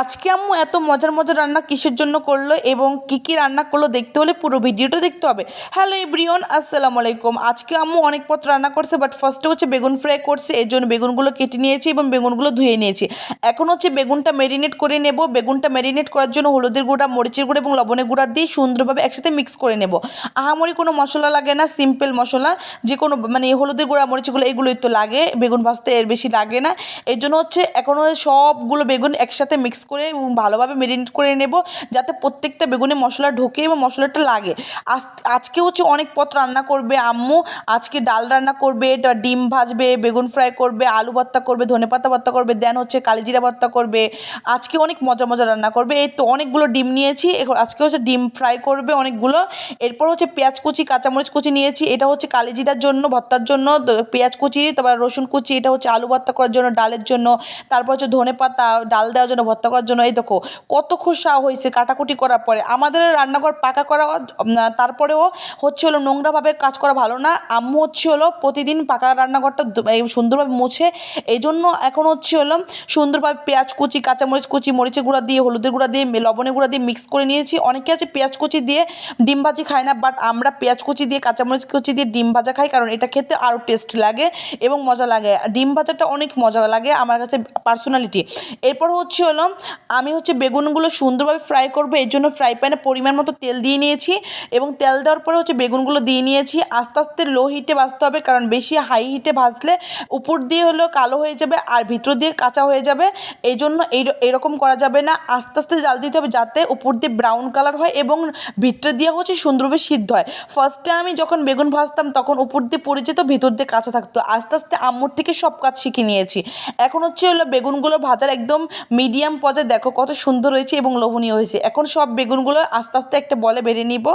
আজকে আম্মু এত মজার মজার রান্না কিসের জন্য করল এবং কি কি রান্না করল দেখতে হলে পুরো ভিডিওটা দেখতে হবে। হ্যালো এভরিওন আসসালামু আলাইকুম। আজকে আম্মু অনেক পথ রান্না করছে বাট ফার্স্টে হচ্ছে বেগুন ফ্রাই করছে, এর জন্য বেগুনগুলো কেটে নিয়েছি এবং বেগুনগুলো ধুয়ে নিয়েছি। এখন হচ্ছে বেগুনটা ম্যারিনেট করে নেব। বেগুনটা ম্যারিনেট করার জন্য হলুদের গুঁড়া, মরিচের গুঁড়া এবং লবণের গুঁড়া দিয়ে সুন্দরভাবে একসাথে মিক্স করে নেব। আহামরি কোনো মশলা লাগে না সিম্পল মশলা। যে কোনো মানে হলুদের গুঁড়া মরিচগুলো এগুলোই তো লাগে। বেগুন ভাজতে এর বেশি লাগে না। এই জন্য হচ্ছে এখন ওই সবগুলো বেগুন একসাথে মিক্স করে ভালোভাবে মেরিনেট করে নেব, যাতে প্রত্যেকটা বেগুনে মশলা ঢোকে এবং মশলাটা লাগে। আজ, আজকে হচ্ছে অনেক পথ রান্না করবে আম্মু। আজকে ডাল রান্না করবে, এটা ডিম ভাজবে, বেগুন ফ্রাই করবে, আলু ভর্তা করবে ধনেপাতা ভর্তা করবে দেন হচ্ছে কালিজিরা ভর্তা করবে। আজকে অনেক মজা মজা রান্না করবে। এই তো অনেকগুলো ডিম নিয়েছি আজকে হচ্ছে ডিম ফ্রাই করবে অনেকগুলো। এরপর হচ্ছে পেঁয়াজ কুচি, কাঁচামরিচ কুচি নিয়েছি, এটা হচ্ছে কালিজিরার জন্য, ভর্তার জন্য পেঁয়াজ কুচি, তারপর রসুন কুচি, এটা হচ্ছে আলু ভর্তা করার জন্য, ডালের জন্য, তারপর হচ্ছে ধনে পাতা, ডাল দেওয়ার জন্য ভর্তা করার জন্য, এই দেখো, কত খোসা হয়েছে কাটাকুটি করার পরে। আমাদের রান্নাঘর পাকা করা তারপরেও হচ্ছে হলো নোংরাভাবে কাজ করা ভালো না। আম্মু হচ্ছে হলো প্রতিদিন পাকা রান্নাঘরটা সুন্দরভাবে মুছে এই জন্য এখন হচ্ছে হলো সুন্দরভাবে পেঁয়াজ কুচি, কাঁচামরিচ কুচি, মরিচের গুঁড়া দিয়ে, হলুদের গুঁড়া দিয়ে লবণের গুঁড়া দিয়ে মিক্স করে নিয়েছি। অনেকে আছে পেঁয়াজ কুচি দিয়ে ডিম ভাজি খায় না বাট আমরা পেঁয়াজ কুচি দিয়ে, কাঁচামরিচ কুচি দিয়ে ডিম ভাজা খাই, কারণ এটা খেতে আরও টেস্ট লাগে এবং মজা লাগে। ডিম ভাজাটা অনেক মজা লাগে আমার কাছে পার্সোনালিটি এরপর হচ্ছে হলো আমি হচ্ছে বেগুনগুলো সুন্দরভাবে ফ্রাই করব, এর জন্য ফ্রাই প্যানে পরিমাণ মতো তেল দিয়ে নিয়েছি এবং তেল দেওয়ার পরে হচ্ছে বেগুনগুলো দিয়ে নিয়েছি। আস্তে আস্তে লো হিটে ভাজতে হবে, কারণ বেশি হাই হিটে ভাজলে উপর দিয়ে হলো কালো হয়ে যাবে আর ভিতর দিয়ে কাঁচা হয়ে যাবে। এই জন্য এই এরকম করা যাবে না। আস্তে আস্তে জাল দিতে হবে যাতে উপর দিয়ে ব্রাউন কালার হয় এবং ভিতরে দিয়ে হচ্ছে সুন্দরভাবে সিদ্ধ হয়। ফার্স্টে আমি যখন বেগুন ভাজতাম তখন উপর দিয়ে পড়ে যেত, ভিতর দিয়ে কাঁচা থাকতো। আস্তে আস্তে আম্মুর থেকে সব কাজ শিখে নিয়েছি। এখন হচ্ছে হলো বেগুনগুলো ভাজার একদম মিডিয়াম পর্যায়ে দেখো কত সুন্দর হয়েছে এবং লোভনীয় হয়েছে। এখন সব বেগুনগুলো আস্তে আস্তে একটা বলে বেড়ে নিব।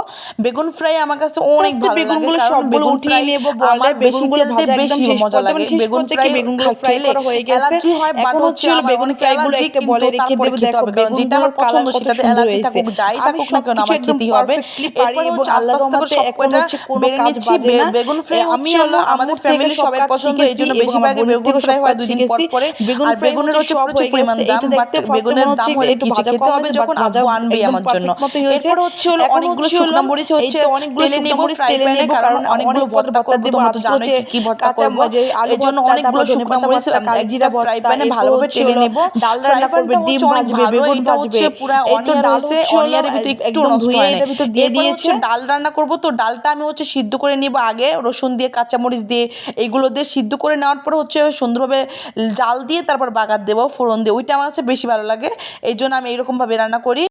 বেগুন ফ্রাই আমার কাছে অনেক ভালো বেগুনগুলো সবগুলো বেগুন উঠিয়ে নেব আমার বেশি তেল বেশি মজা লাগে। বেগুন ফ্রাই কি বেগুনগুলো fry করা হয়ে গেছে। হয় বাট হচ্ছে বেগুন fry গুলো একটা বলে রেখে দেবো। খেতে দেখো, কারণ যেটা আমার পছন্দ সেটাতে অ্যালার্জি থাকুক যাই থাকুক না কেন আমার খেতেই হবে। এরপরে এবং আল্লাহর রহমতে এখন হচ্ছে কোনো কাজ বাজে না। বেগুন ফ্রাই আমি আমাদের আম্মুর থেকে ফ্যামিলির সব সবাই কাজ পছন্দ এই জন্য শিখেছি এবং আমার বেশিরভাগই বোনের বেগুন ফ্রাই হয় দুই দিন পর পরে বেগুন বেগুনের হচ্ছে সব প্রচুর হয়ে পরিমাণ গেছে। দাম এটা বাট দেখতে বেগুনের দাম হলে একটু ভাজা খেতে হবে যখন আনবে আমার জন্য। এরপর হচ্ছে হলো অনেকগুলো শুকনো মরিচ হচ্ছে অনেকগুলো তেলে নেব মরিচ তেলে নেব, কারণ অনেকগুলো ভর্তা ভর্তা দেবো। হচ্ছে কি কি ভর্তা কাঁচা করব যে আলু জন্য অনেকগুলো শুকনো মরিচ কালিজিরা ভর্তা, প্যানে ভালোভাবে তেলে নেব ডাল রান্না করবে, ডিম ভাজবে, বেগুন ভাজবে। পুরা অনিয়ন ডাল অনিয়নের ভিতরে একটু ধুয়ে হয় ভিতর দিয়ে দিয়েছে। ডাল রান্না করব তো ডালটা আমি হচ্ছে সিদ্ধ করে নিব আগে রসুন দিয়ে কাঁচামরিচ দিয়ে এইগুলো দিয়ে সিদ্ধ করে নেওয়ার পর হচ্ছে সুন্দরভাবে জাল দিয়ে তারপর বাগার দেবো ফোড়ন দিয়ে ওইটা আমার কাছে বেশি ভালো লাগে। এই জন্য আমি এইরকমভাবে রান্না করি।